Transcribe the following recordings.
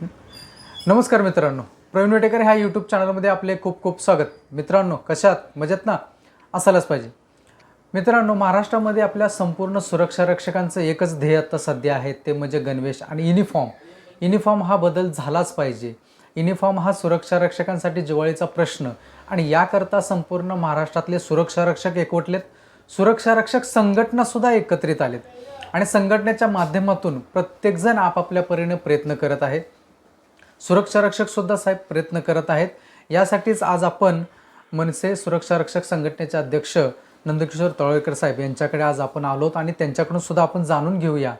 नमस्कार मित्रांनो. प्रवीण वेटेकर ह्या यूट्यूब चॅनलमध्ये आपले खूप खूप स्वागत. मित्रांनो कशात मजेत ना? असायलाच पाहिजे. मित्रांनो महाराष्ट्रामध्ये आपल्या संपूर्ण सुरक्षा रक्षकांचं एकच ध्येय आता सध्या आहे ते म्हणजे गणवेश आणि युनिफॉर्म युनिफॉर्म हा बदल झालाच पाहिजे. युनिफॉर्म हा सुरक्षा रक्षकांसाठी जिवाळीचा प्रश्न. आणि याकरता संपूर्ण महाराष्ट्रातले सुरक्षा रक्षक एकवटलेत. सुरक्षा रक्षक संघटनासुद्धा एकत्रित आलेत. आणि संघटनेच्या माध्यमातून प्रत्येकजण आपापल्या परीने प्रयत्न करत आहे. सुरक्षा रक्षक सुद्धा साहेब प्रयत्न करत आहेत. यासाठीच आज आपण मनसे सुरक्षा रक्षक संघटनेचे अध्यक्ष नंदकिशोर तळवळकर साहेब यांच्याकडे आज आपण आलोत आणि त्यांच्याकडून सुद्धा आपण जाणून घेऊया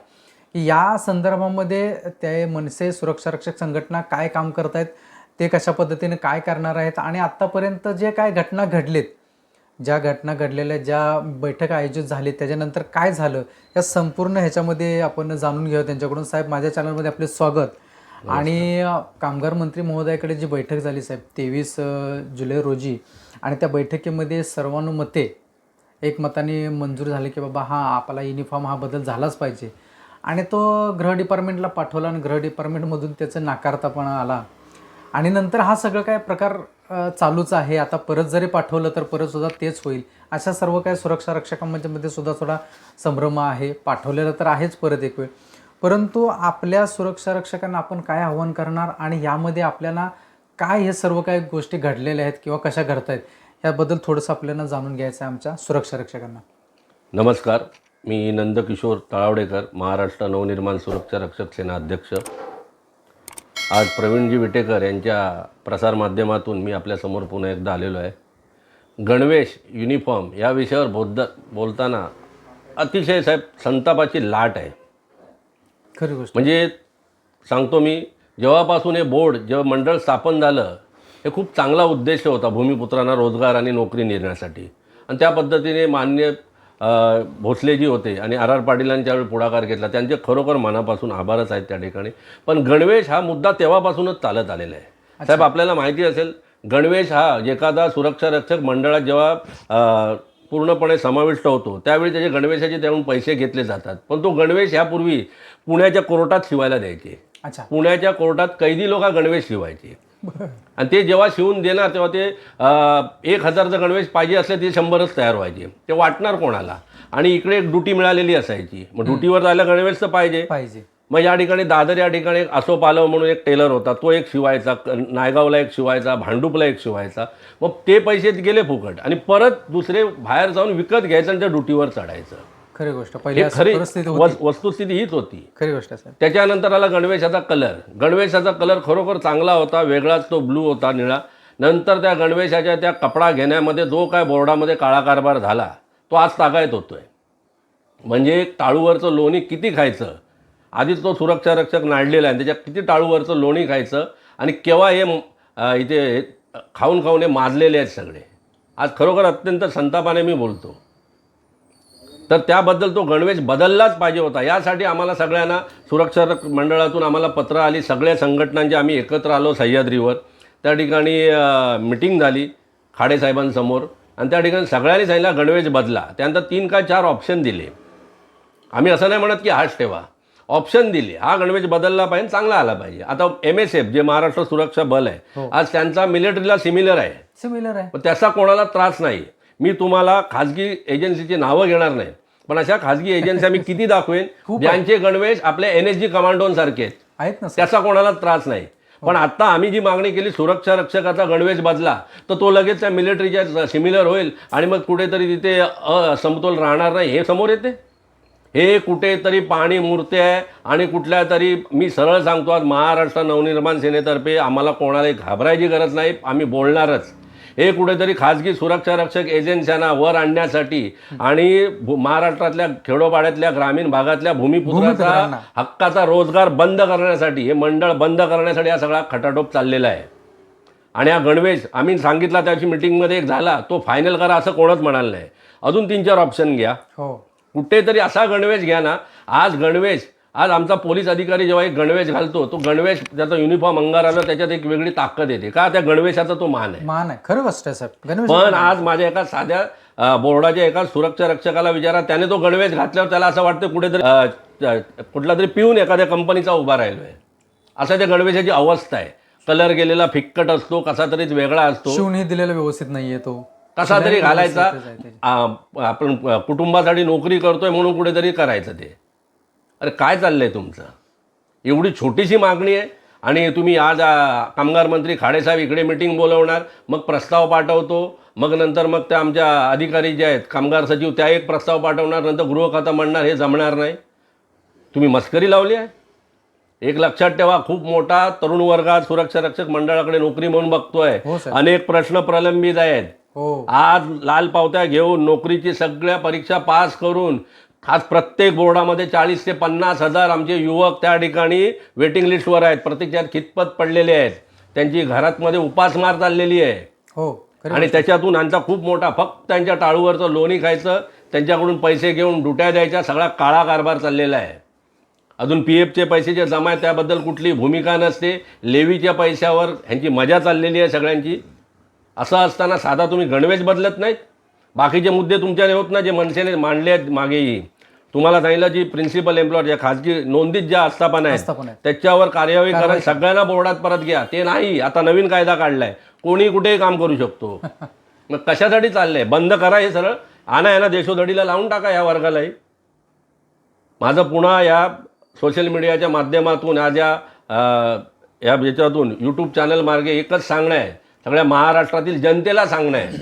की या संदर्भामध्ये ते मनसे सुरक्षा रक्षक संघटना काय काम करत आहेत ते कशा पद्धतीने काय करणार आहेत आणि आत्तापर्यंत जे काय घटना घडलेत ज्या घटना घडलेल्या ज्या बैठक आयोजित झाली त्याच्यानंतर काय झालं या संपूर्ण ह्याच्यामध्ये आपण जाणून घेऊ त्यांच्याकडून साहेब माझ्या चॅनलमध्ये आपले स्वागत. आणि कामगार मंत्री महोदयाकडे जी बैठक झाली साहेब तेवीस जुलै रोजी आणि त्या बैठकीमध्ये सर्वानुमते एकमताने मंजूर झाले की बाबा हा आपला युनिफॉर्म हा बदल झालाच पाहिजे. आणि तो गृह डिपार्टमेंटला पाठवला आणि गृह डिपार्टमेंटमधून त्याचं नाकारतापणा आला. आणि नंतर हा सगळं काय प्रकार चालूच आहे. आता परत जरी पाठवलं तर परत सुद्धा तेच होईल. अशा सर्व काय सुरक्षा रक्षकांमध्ये सुद्धा थोडा संभ्रम आहे. पाठवलेलं तर आहेच परत एक वेळ. परंतु आपल्या सुरक्षा रक्षकांना आपण काय आव्हान करणार आणि यामध्ये आपल्याला काय हे सर्व काही गोष्टी घडलेल्या आहेत किंवा कशा घडत आहेत याबद्दल थोडंसं आपल्याला जाणून घ्यायचं आहे आमच्या सुरक्षा रक्षकांना. नमस्कार. मी नंदकिशोर तळावडेकर महाराष्ट्र नवनिर्माण सुरक्षा रक्षक सेना अध्यक्ष. आज प्रवीणजी विटेकर यांच्या प्रसारमाध्यमातून मी आपल्यासमोर पुन्हा एकदा आलेलो आहे. गणवेश युनिफॉर्म या विषयावर बोद्ध बोलताना अतिशय साहेब संतापाची लाट आहे. खरी गोष्ट म्हणजे सांगतो मी जेव्हापासून हे बोर्ड जेव्हा मंडळ स्थापन झालं हे खूप चांगला उद्देश होता भूमिपुत्रांना रोजगार आणि नोकरी निर्ण्यासाठी आणि त्या पद्धतीने मान्य भोसलेजी होते आणि आर आर पाटीलांच्या वेळी पुढाकार घेतला त्यांचे खरोखर मनापासून आभारच आहेत त्या ठिकाणी. पण गणवेश हा मुद्दा तेव्हापासूनच चालत आलेला आहे. साहेब आपल्याला माहिती असेल गणवेश हा एखादा सुरक्षा रक्षक मंडळात जेव्हा पूर्णपणे समाविष्ट होतो. त्यावेळी त्याचे गणवेशाचे त्याहून पैसे घेतले जातात. पण तो गणवेश ह्यापूर्वी पुण्याच्या कोर्टात शिवायला द्यायचे. अच्छा. पुण्याच्या कोर्टात कैदी लोक गणवेश शिवायचे. आणि ते जेव्हा शिवून देणार तेव्हा ते एक हजारचं गणवेश पाहिजे असले ते शंभरच तयार व्हायचे. ते वाटणार कोणाला? आणि इकडे एक ड्युटी मिळालेली असायची. मग ड्युटीवर जायला गणवेश तर पाहिजे. पाहिजे. मग या ठिकाणी दादर या ठिकाणी एक असो पालव म्हणून एक टेलर होता तो एक शिवायचा नायगावला एक शिवायचा भांडूपला एक शिवायचा. मग ते पैसे गेले फुकट आणि परत दुसरे बाहेर जाऊन विकत घ्यायचं आणि त्या ड्युटीवर चढायचं. खरी गोष्ट पहिली खरी वस्तुस्थिती हीच होती. खरी गोष्ट त्याच्यानंतर आला गणवेशाचा कलर. गणवेशाचा कलर खरोखर चांगला होता वेगळाच तो ब्लू होता निळा. नंतर त्या गणवेशाच्या त्या कपडा घेण्यामध्ये जो काय बोर्डामध्ये काळा कारभार झाला तो आज तागायत होतोय. म्हणजे टाळूवरचं लोणी किती खायचं? आधीच तो सुरक्षा रक्षक नाडलेला आहे त्याच्या किती टाळूवरचं लोणी खायचं आणि केव्हा हे इथे खाऊन खाऊन हे माजलेले आहेत सगळे. आज खरोखर अत्यंत संतापाने मी बोलतो. तर त्याबद्दल तो गणवेश बदललाच पाहिजे होता. यासाठी आम्हाला सगळ्यांना सुरक्षा मंडळातून आम्हाला पत्र आली. सगळ्या संघटनांचे आम्ही एकत्र आलो सह्याद्रीवर. त्या ठिकाणी मिटिंग झाली खाडेसाहेबांसमोर. आणि त्या ठिकाणी सगळ्यांनी सांगितलं गणवेश बदला. त्यानंतर तीन का चार ऑप्शन दिले. आम्ही असं नाही म्हणत की हाच ठेवा. ऑप्शन दिले. हा गणवेश बदलला पाहिजे चांगला आला पाहिजे. आता एम एस एफ जे महाराष्ट्र सुरक्षा बल आहे आज त्यांचा मिलिटरीला सिमिलर आहे. सिमिलर आहे. त्याचा कोणाला त्रास नाही. मी तुम्हाला खाजगी एजन्सीची नावं घेणार नाही. पण अशा खाजगी एजन्सी मी किती दाखवेन? ज्यांचे गणवेश आपल्या एन एस जी कमांडोंसारखे आहेत. ना त्याचा कोणाला त्रास नाही. पण आता आम्ही जी मागणी केली सुरक्षा रक्षकाचा गणवेश बदला तर तो लगेच त्या मिलिटरीच्या सिमिलर होईल आणि मग कुठेतरी तिथे असमतोल राहणार नाही. हे समोर येते? हे कुठेतरी पाणी मूर्ती आहे आणि कुठल्या तरी मी सरळ सांगतो आज महाराष्ट्र नवनिर्माण सेनेतर्फे आम्हाला कोणालाही घाबरायची गरज नाही आम्ही बोलणारच. हे कुठेतरी खाजगी सुरक्षा रक्षक एजन्स्यांना वर आणण्यासाठी आणि महाराष्ट्रातल्या खेडोपाड्यातल्या ग्रामीण भागातल्या भूमिपुत्राचा. हक्काचा रोजगार बंद करण्यासाठी हे मंडळ बंद करण्यासाठी हा सगळा खटाटोप चाललेला आहे. आणि हा गणवेश आम्ही सांगितला त्याची मिटिंगमध्ये एक झाला तो फायनल करा असं कोणच म्हणाल नाही. अजून तीन चार ऑप्शन घ्या. हो. कुठेतरी असा गणवेश घ्या ना. आज गणवेश आज आमचा पोलीस अधिकारी जेव्हा एक गणवेश घालतो तो गणवेश त्याचा युनिफॉर्म अंगार आला त्याच्यात एक वेगळी ताकद येते. का? त्या गणवेशाचा तो मान आहे. मान आहे. खरं गोष्ट आहे साहेब. गणवेश पण आज माझ्या एका साध्या बोर्डाच्या एका सुरक्षा रक्षकाला विचारा त्याने तो गणवेश घातल्यावर त्याला असं वाटतं कुठेतरी कुठला तरी पिऊन एखाद्या कंपनीचा उभा राहिलोय. असा त्या गणवेशाची अवस्था आहे. कलर गेलेला फिक्कट असतो कसा तरीच वेगळा असतो. शिवणी दिलेला व्यवस्थित नाहीये तो. कसा तरी घालायचा. आपण कुटुंबासाठी नोकरी करतोय म्हणून कुठेतरी करायचं ते. अरे काय चाललंय तुमचं? एवढी छोटीशी मागणी आहे आणि तुम्ही आज कामगार मंत्री खाडेसाहेब इकडे मिटिंग बोलवणार मग प्रस्ताव पाठवतो मग नंतर मग त्या आमच्या अधिकारी जे आहेत कामगार सचिव त्या एक प्रस्ताव पाठवणार नंतर गृह खाता म्हणणार हे जमणार नाही. तुम्ही मस्करी लावली आहे? एक लक्षात ठेवा खूप मोठा तरुण वर्गात सुरक्षा रक्षक मंडळाकडे नोकरी म्हणून बघतोय. हो अनेक प्रश्न प्रलंबित आहेत. आज लाल पावत्या घेऊन नोकरीची सगळ्या परीक्षा पास करून आज प्रत्येक बोर्डामध्ये चाळीस ते पन्नास हजार आमचे युवक त्या ठिकाणी वेटिंग लिस्टवर आहेत. प्रतीक्षात खितपत पडलेले आहेत. त्यांची घरातमध्ये उपासमार चाललेली आहे. हो आणि त्याच्यातून यांचा खूप मोठा फक्त त्यांच्या टाळूवरचं लोणी खायचं त्यांच्याकडून पैसे घेऊन डुट्या द्यायच्या सगळा काळा कारभार चाललेला आहे. अजून पी एफचे पैसे जे जमा आहेत त्याबद्दल कुठली भूमिका नसते. लेवीच्या पैशावर ह्यांची मजा चाललेली आहे सगळ्यांची. असं असताना साधा तुम्ही गणवेश बदलत नाहीत. बाकीचे मुद्दे तुमच्याने होत ना जे मनसेने मांडले आहेत मागेही तुम्हाला सांगितलं जी प्रिन्सिपल एम्प्लॉयर ज्या खाजगी नोंदीत ज्या आस्थापना आहेत. त्याच्यावर कार्यवाही करा सगळ्यांना बोर्डात परत घ्या. ते नाही आता नवीन कायदा काढलाय. कोणी कुठेही काम करू शकतो. मग कशासाठी चाललंय? बंद करा हे सरळ. आणा यांना देशोधडीला लावून टाका या वर्गालाही. माझं पुन्हा या सोशल मीडियाच्या माध्यमातून आज या याच्यातून यूट्यूब चॅनल मार्गे एकच सांगणं आहे. सगळ्या महाराष्ट्रातील जनतेला सांगणं आहे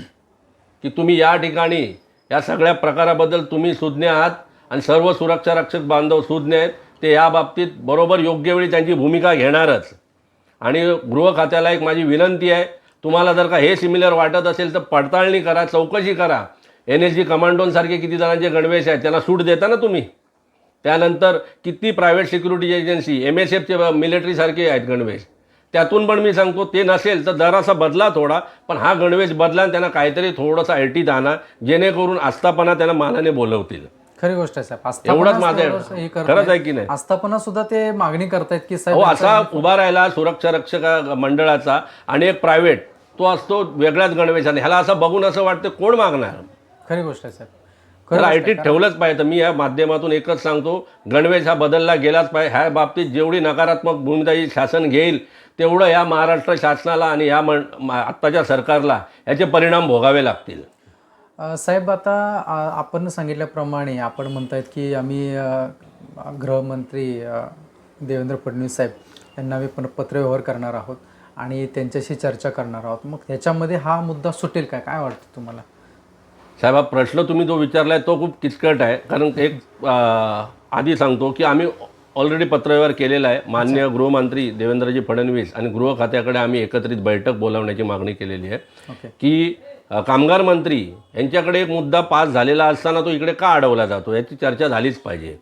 की तुम्ही या ठिकाणी या सगळ्या प्रकाराबद्दल तुम्ही सुज्ञ आहात आणि सर्व सुरक्षा रक्षक बांधव सुज्ञ आहेत ते या बाबतीत बरोबर योग्य वेळी त्यांची भूमिका घेणारच. आणि गृह खात्याला एक माझी विनंती आहे तुम्हाला जर का हे सिमिलर वाटत असेल तर पडताळणी करा चौकशी करा. एन एस जी कमांडोंसारखे किती जणांचे गणवेश आहेत त्यांना सूट देता ना तुम्ही? त्यानंतर किती private security agency M S एफचे मिलिटरीसारखे आहेत गणवेश. त्यातून पण मी सांगतो ते नसेल तर जरासा बदला थोडा पण हा गणवेश बदला आणि त्यांना काहीतरी थोडंसं अल्टीत आणा जेणेकरून आस्थापना त्यांना मानाने बोलवतील. खरी गोष्ट आहे साहेब. एवढंच माझं हे खरंच. आहे की नाही? आस्थापना सुद्धा ते मागणी करतायत की हो साहेब असा उभा राहिला सुरक्षा रक्षक मंडळाचा आणि एक प्रायव्हेट तो असतो वेगळ्याच गणवेशाने. ह्याला असं बघून असं वाटतं कोण मागणार? खरी गोष्ट आहे साहेब. तर खरं आय टीत ठेवलंच पाहिजे. तर मी या माध्यमातून एकच सांगतो गणवेश हा बदलला गेलाच पाहिजे. ह्या बाबतीत जेवढी नकारात्मक भूमिका ही शासन घेईल तेवढं या महाराष्ट्र शासनाला आणि या मं मा- आत्ताच्या सरकारला याचे परिणाम भोगावे लागतील. साहेब आता आपण सांगितल्याप्रमाणे आपण म्हणतायत की आम्ही गृहमंत्री देवेंद्र फडणवीस साहेब यांना आम्ही पण पत्रव्यवहार करणार आहोत आणि त्यांच्याशी चर्चा करणार आहोत. मग ह्याच्यामध्ये हा मुद्दा सुटेल काय? काय वाटतं तुम्हाला? साहेब हा प्रश्न तुम्ही जो विचारलाय तो खूप किचकट आहे. कारण एक आधी सांगतो की आम्ही ऑलरेडी पत्रव्यवहार केलेला आहे. मान्य गृहमंत्री देवेंद्रजी फडणवीस आणि गृह खात्याकडे आम्ही एकत्रित बैठक बोलावण्याची मागणी केलेली आहे. की कामगार मंत्री यांच्याकडे एक मुद्दा पास झालेला असताना तो इकडे का अडवला जातो याची चर्चा झालीच पाहिजे.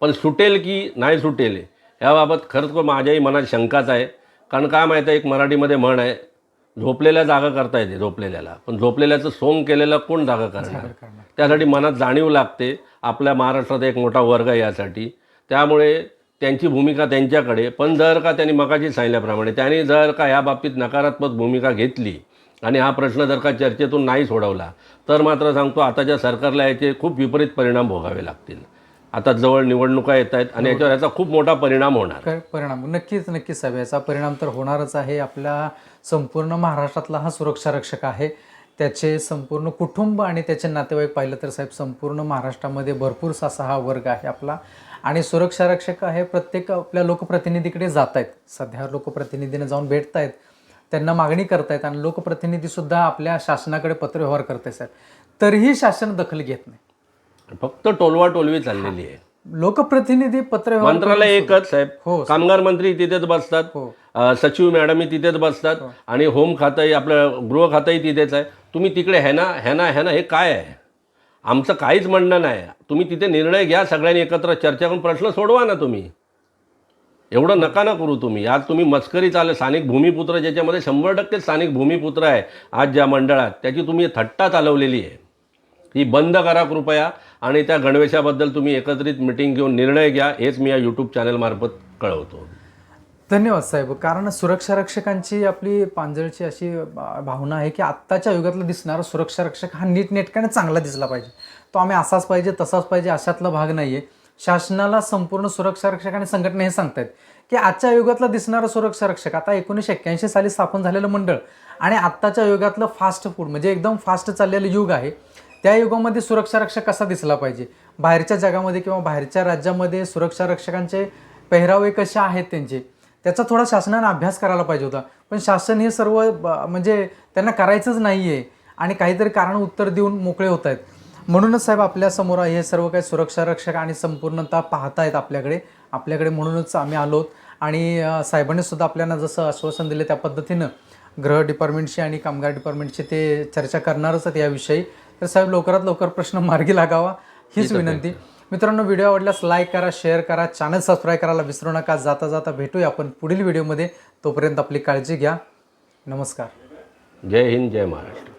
पण सुटेल की नाही सुटेल याबाबत खरंच माझ्याही मनात शंकाच आहे. कारण काय माहिती आहे एक मराठीमध्ये म्हण आहे झोपलेल्या जागा करता येते झोपलेल्याला. पण झोपलेल्याचं सोंग केलेलं कोण जागा करणार? त्यासाठी मनात जाणीव लागते आपल्या महाराष्ट्रात एक मोठा वर्ग आहे यासाठी. त्यामुळे त्यांची भूमिका त्यांच्याकडे. पण जर का त्यांनी मगाशी सांगितल्याप्रमाणे त्यांनी जर का या बाबतीत नकारात्मक भूमिका घेतली आणि हा प्रश्न जर का चर्चेतून नाही सोडवला तर मात्र सांगतो आताच्या सरकारला याचे खूप विपरीत परिणाम भोगावे लागतील. आता जवळ निवडणुका येत आहेत आणि याच्यावर याचा खूप मोठा परिणाम होणार. काय परिणाम? नक्कीच नक्कीच साहेब याचा परिणाम तर होणारच आहे. आपल्या संपूर्ण महाराष्ट्रातला हा सुरक्षा रक्षक आहे. त्याचे संपूर्ण कुटुंब आणि त्याचे नातेवाईक पाहिलं तर साहेब संपूर्ण महाराष्ट्रामध्ये भरपूरसा असा हा वर्ग आहे आपला. आणि सुरक्षा रक्षक आहे प्रत्येक आपल्या लोकप्रतिनिधीकडे जात आहेत सध्या लोकप्रतिनिधीने जाऊन भेटत आहेत त्यांना मागणी करतायत आणि लोकप्रतिनिधीसुद्धा आपल्या शासनाकडे पत्रव्यवहार करत आहेत तरीही शासन दखल घेत नाही. फक्त टोलवा टोलवी चाललेली आहे. लोकप्रतिनिधी पत्रव्यवहार मंत्रालय एकच साहेब हो कामगार मंत्री तिथेच बसतात. हो. सचिव मॅडमही तिथेच बसतात. आणि होम खातंही आपलं गृह खातंही तिथेच आहे. तुम्ही तिकडे है ना है ना है ना हे काय आहे? आमचं काहीच म्हणणं नाही. तुम्ही तिथे निर्णय घ्या सगळ्यांनी एकत्र चर्चा करून प्रश्न सोडवा ना तुम्ही. एवढं नका ना करू तुम्ही. आज तुम्ही मस्करी चालले स्थानिक भूमिपुत्र ज्याच्यामध्ये शंभर टक्के स्थानिक भूमिपुत्र आहे आज ज्या मंडळात त्याची तुम्ही थट्टा चालवलेली आहे. ही बंद करा कृपया आणि त्या गणवेशाबद्दल तुम्ही एकत्रित मिटिंग घेऊन निर्णय घ्या हेच मी या यूट्यूब चॅनलमार्फत कळवतो. धन्यवाद साहेब. कारण सुरक्षा रक्षकांची आपली पांजळची अशी भावना आहे की आत्ताच्या युगातला दिसणारा सुरक्षा रक्षक हा नीटनेटकाने चांगला दिसला पाहिजे. तो आम्ही असाच पाहिजे तसाच पाहिजे अशातला भाग नाही आहे शासनाला संपूर्ण सुरक्षा रक्षक आणि संघटना हे सांगतायत की आजच्या युगातलं दिसणारं सुरक्षा रक्षक आता एकोणीसशे एक्क्याऐंशी साली स्थापन झालेलं मंडळ आणि आत्ताच्या युगातलं फास्ट फूड म्हणजे एकदम फास्ट चाललेलं युग आहे. त्या युगामध्ये सुरक्षा रक्षक कसा दिसला पाहिजे? बाहेरच्या जगामध्ये किंवा बाहेरच्या राज्यामध्ये सुरक्षा रक्षकांचे पेहरावे कसे आहेत त्यांचे? त्याचा थोडा शासनानं अभ्यास करायला पाहिजे होता. पण शासन हे सर्व ब- म्हणजे त्यांना करायचंच नाही आहे आणि काहीतरी कारण उत्तर देऊन मोकळे होत आहेत. म्हणूनच साहेब आपल्यासमोर हे सर्व काही सुरक्षा रक्षक आणि संपूर्णतः पाहतायत आपल्याकडे. आपल्याकडे म्हणूनच आम्ही आलोत आणि साहेबांनी सुद्धा आपल्याला जसं आश्वासन दिलं त्या पद्धतीनं गृह डिपार्टमेंटशी आणि कामगार डिपार्टमेंटशी ते चर्चा करणारच आहेत याविषयी. तर साहेब लवकरात लवकर प्रश्न मार्गी लागावा. हीच विनंती. मित्रांनो व्हिडिओ आवडल्यास लाईक करा शेअर करा चॅनल सबस्क्राईब करायला विसरू नका. जाता जाता भेटूया आपण पुढील व्हिडिओमध्ये. तोपर्यंत आपली काळजी घ्या. नमस्कार. जय हिंद जय महाराष्ट्र.